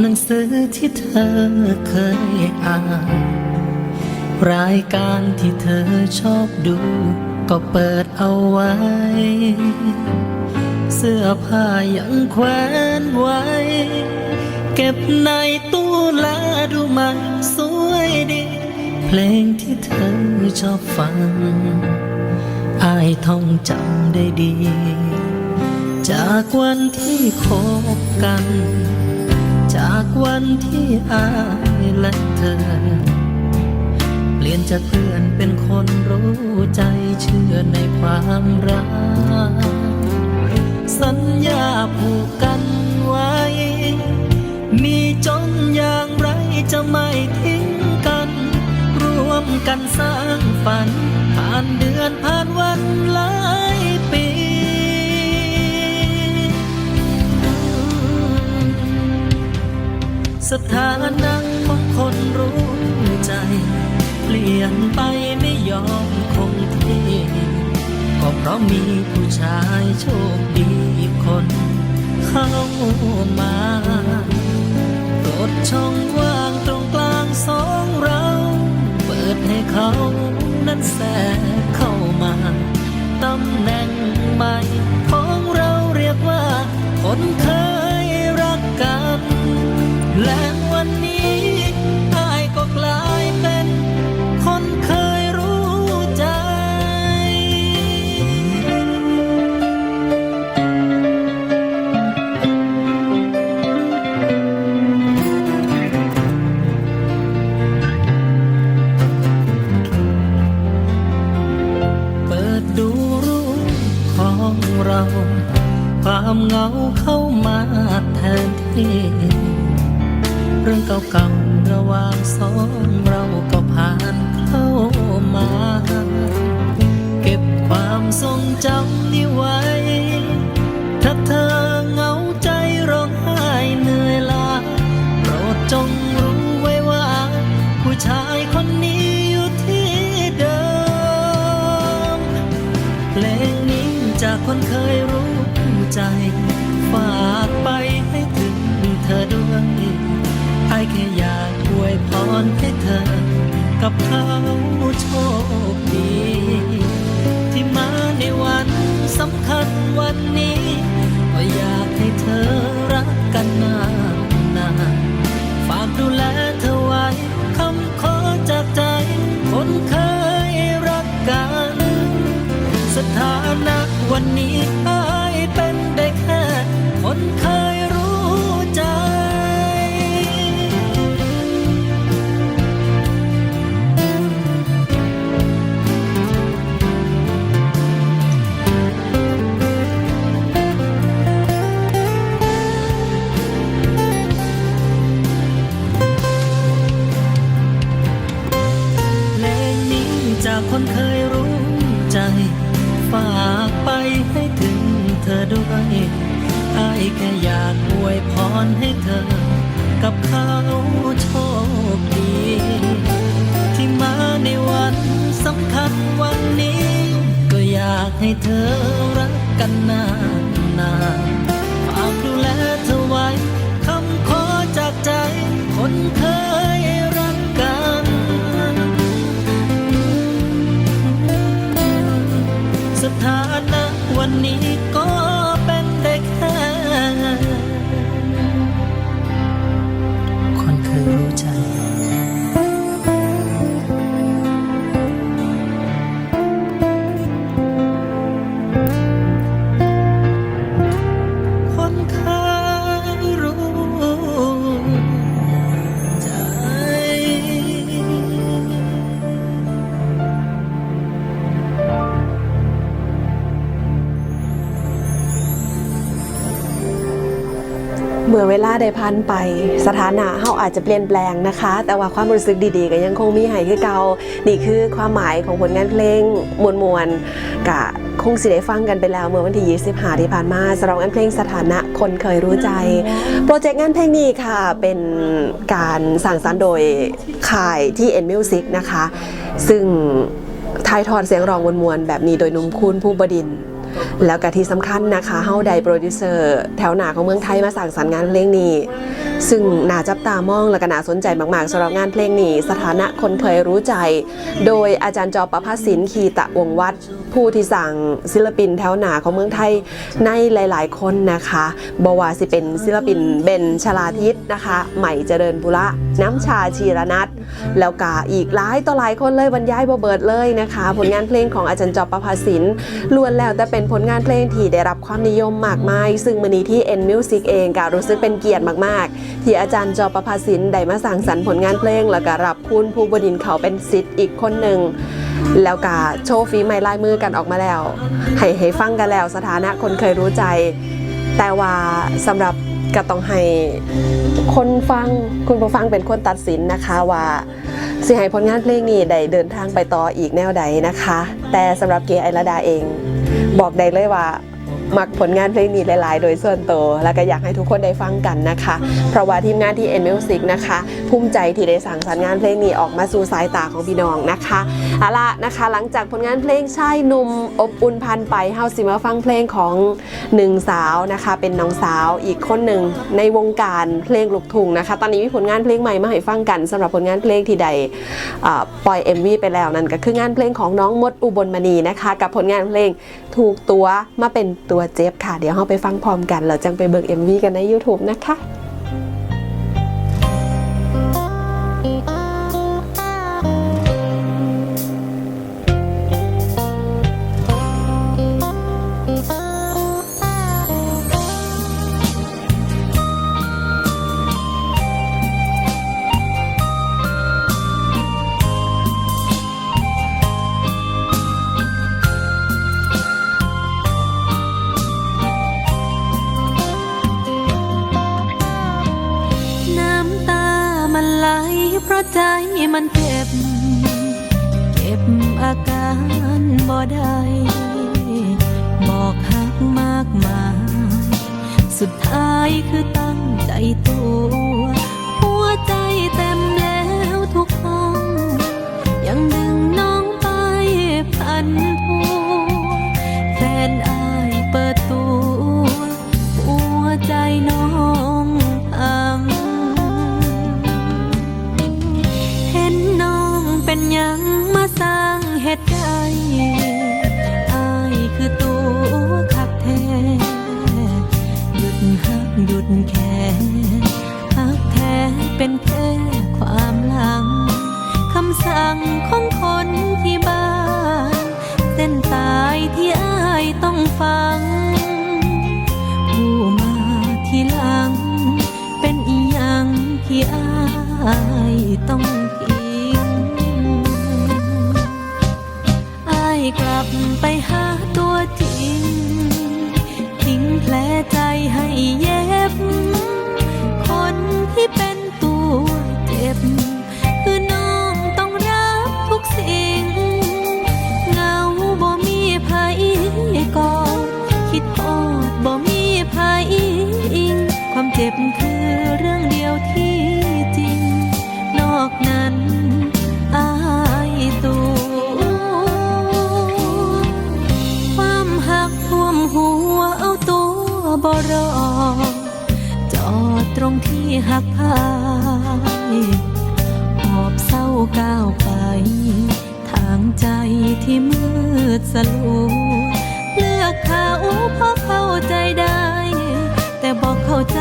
หนังสือที่เธอเคยอ่าน รายการที่เธอชอบดู ก็เปิดเอาไว้ เสื้อผ้ายังแขวนไว้ เก็บในตู้แลดูมันสวยดี เพลงที่เธอชอบฟัง อายท่องจำได้ดี จากวันที่คบกัน จากวันที่อายและเธอ เปลี่ยนจากเพื่อนเป็นคนรู้ใจเชื่อในความรัก สัญญาผูกกันไว้ มีจนอย่างไรจะไม่ทิ้งกันร่วมกันสร้างฝัน ผ่านเดือนผ่านวันลา สถานะของคนรู้ใจ เปลี่ยนไปไม่ยอมคงที่ก็เพราะมีผู้ชายโชคดีคน เข้ามาโปรดช่องว่างตรงกลางสองเรา เปิดให้เขานั้นแทรกเข้ามาตำแหน่งใหม่ของเราเรียกว่าคนเคย เรื่องเก่าๆระหว่างสองเราก็ผ่านเข้ามา เก็บความทรงจำนี้ไว้ ถ้าเธอเหงาใจร้องไห้เหนื่อยล้าโปรดจงรู้ไว้ว่า ผู้ชายคนนี้อยู่ที่เดิมเพลงนี้จากคนเคยรู้ใจฝากไปให้เธอ ด้วยไอ้แค่อยากอวยพรให้เธอ กับเขาโชคดี ที่มาในวันสำคัญวันนี้ ก็อยากให้เธอรักกันนานนานๆฝากดูแลเธอไว้คำขอจากใจ คนเคยรักกัน สถานะวันนี้ากให้เธอรักกันนา มื่อเวลาได้ผ่านไป สถานะเฮาอาจจะเปลี่ยนแปลงนะคะ แต่ว่าความรู้สึกดีๆก็ยังคงมีให้คือเก่านี่คือความหมายของผลงานเพลงมวลๆกะคงสิได้ฟังกันไปแล้วเมื่อวันที่25ที่ผ่านมาสำหรับงานเพลงสถานะคนเคยรู้ใจ โปรเจกต์งานเพลงนี้ค่ะเป็นการสั่งสรรค์โดยค่ายที่ N Music นะคะ ซึ่งถ่ายทอดเสียงร้องมวลๆแบบนี้โดยนุ่มคุณผู้บดินทร์ แล้วก็ที่สำคัญนะคะเฮาไดโปรดิวเซอร์แถวหน้าของเมืองไทยมาสั่งสรรค์งานเพลงนี้ ซึ่งน่าจับตามองและก็น่าสนใจมากๆสำหรับงานเพลงนี้ สถานะคนเคยรู้ใจ โดยอาจารย์จอประภาสินคีตะวงวัดผู้ที่สั่งศิลปินแถวหน้าของเมืองไทยในหลาย ๆ คนนะคะบว่าสิเป็นศิลปินเบนชลาทิศนะคะ ใหม่เจริญบุระน้ำชาชีรนัท แล้วก็อีกหลายต่อหลายคนเลยบรรยายบ่เบิดเลยนะคะ ผลงานเพลงของอาจารย์จอประภาสินล้วนแล้วแต่เป็นผลงานเพลงที่ได้รับความนิยมมากมาย ซึ่งมือนี้ที่ N Music เองก็รู้สึกเป็นเกียรติมากๆ ที่อาจารย์จอประภาสินได้มาสั่งสรรค์ผลงานเพลง แล้วก็รับคุณผู้บดินทร์เขาเป็นสิทธิ์อีกคนหนึ่งแล้วก็โชว์ฝีไม้ลายมือกันออกมาแล้วให้ให้ฟังกันแล้วสถานะคนเคยรู้ใจ แต่ว่าสำหรับ ก็ต้องให้คนฟังคุณผู้ฟังเป็นคนตัดสินนะคะว่าสิให้ผลงานเพลงนี้ได้เดินทางไปต่ออีกแนวใดนะคะ แต่สำหรับเกียร์ไอรดาเอง บอกได้เลยว่า มักผลงานเพลงนี้หลายๆ โดยส่วนตัวแล้วก็อยากให้ทุกคนได้ฟังกันนะคะ เพราะว่าทีมงานที่ N Music นะคะ ภูมิใจที่ได้สั่งสรรค์งานเพลงนี้ออกมาสู่สายตาของพี่น้องนะคะเอาล่ะนะคะ หลังจากผลงานเพลงชายหนุ่มอบอุ่นพันไปเฮาสิมาฟังเพลงของหนึ่งสาวนะคะ เป็นน้องสาวอีกคนหนึ่งในวงการเพลงลูกทุ่งนะคะ ตอนนี้มีผลงานเพลงใหม่มาให้ฟังกันสำหรับผลงานเพลงที่ใดอ่าปล่อย MV ไปแล้วนั่นก็คืองานเพลงของน้องมดอุบลมณีนะคะ กับผลงานเพลงถูกตัวมาเป็นตัวัวเจ็บค่ะ เดี๋ยวเราไปฟังพร้อมกันแล้วจังไปเบิก MV กันใน YouTube นะคะ มันเก็บ เก็บอาการบ่ได้บอกหักมากมาย สุดท้ายคือตั้งใจตัว ต้องฟัง ผู้มาทีหลัง เป็นอีหยังที่อายต้องทิ้งอายกลับไปหาตัวจริง ทิ้งแผลใจให้เย็บ คนที่เป็น บรอจอดตรงที่หักพายหอบเศร้าก้าวไป ทางใจที่มืดสลัวเลือกเขาเพราะเข้าใจได้ แต่บอกเข้าใจ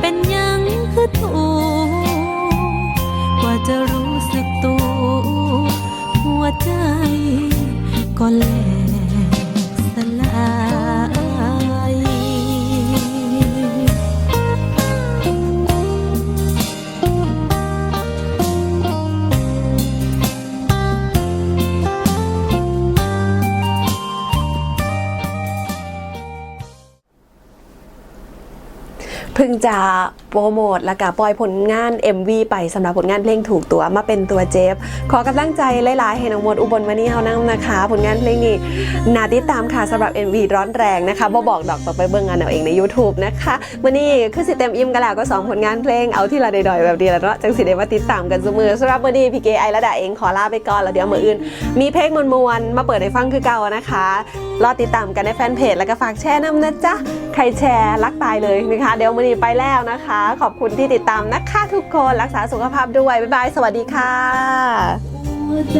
เป็นยังคือถูกกว่าจะรู้สึกตัว หัวใจก็แหล เพิ่งจะโปรโมทและก็ปล่อยผลงาน MV ไปสำหรับผลงานเพลงถูกตัวมาเป็นตัวเจฟ ขอกำลังใจหลายๆ ให้น้องมดอุบลวันนี้เฮานั่งนะคะ ผลงานเพลงนี้นาติดตามค่ะสำหรับ MV ร้อนแรงนะคะบ่บอกดอกต่อไปเบิ่งงานเอาเองใน YouTube นะคะวันนี้คือสิเต็มอิ่มกันแล้วก็ 2 ผลงานเพลงเอาที่ละดอยๆแบบนี้แล้วเนาะจังสิได้มาติดตามกันเสมอสำหรับวันนี้พี่เกไอระดาเองขอลาไปก่อนแล้วเดี๋ยวมื้ออื่น มีเพลงมวลๆมาเปิดให้ฟังคือเก่านะคะ รอติดตามกันในแฟนเพจแล้วก็ฝากแชร์น้ำนะจ๊ะ ใครแชร์รักตายเลยนะคะ เดี๋ยวมันีไปแล้วนะคะ ขอบคุณที่ติดตามนะคะทุกคนรักษาสุขภาพด้วย บ๊ายบาย สวัสดีค่ะหัวใ